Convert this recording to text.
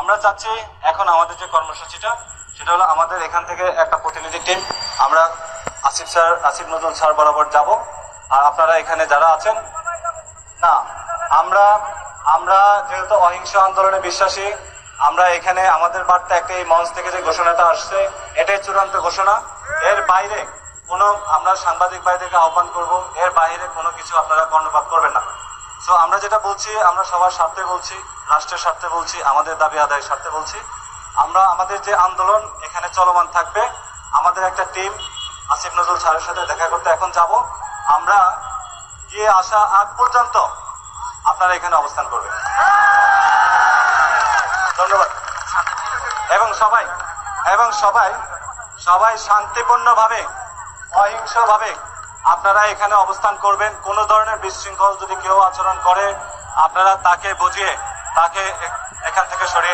আমরা চাচ্ছি এখন আমাদের যে কর্মসূচিটা, সেটা হলো আমাদের এখান থেকে একটা প্রতিনিধি টিম আমরা আসিফ স্যার, আসিফ নজরুল স্যার বরাবর যাব। আর আপনারা এখানে যারা আছেন, না, আমরা আমরা যেহেতু অহিংস আন্দোলনে বিশ্বাসী, আমরা এখানে আমাদের বার্তা একটা এই মঞ্চ থেকে যে ঘোষণাটা আসছে, এটাই চূড়ান্ত ঘোষণা। এর বাইরে কোনো, আমরা সাংবাদিক ভাইদেরকে আহ্বান করব, এর বাইরে কোনো কিছু আপনারা কর্ণপাত করবেন না। সো আমরা যেটা বলছি, আমরা সবার স্বার্থে বলছি, রাষ্ট্রের স্বার্থে বলছি, আমাদের দাবি আদায়ের স্বার্থে বলছি। আমরা আমাদের যে আন্দোলন, এখানে চলমান থাকবে। আমাদের একটা টিম আসিফ নজরুল স্যারের সাথে দেখা করতে এখন যাব। আমরা গিয়ে আসা আগ পর্যন্ত আপনারা এখানে অবস্থান করবেন। ধন্যবাদ। এবং সবাই এবং সবাই সবাই শান্তিপূর্ণভাবে, অহিংসভাবে আপনারা এখানে অবস্থান করবেন। কোনো ধরনের বিশৃঙ্খল যদি কেউ আচরণ করে, আপনারা তাকে বুঝিয়ে তাকে এখান থেকে সরিয়ে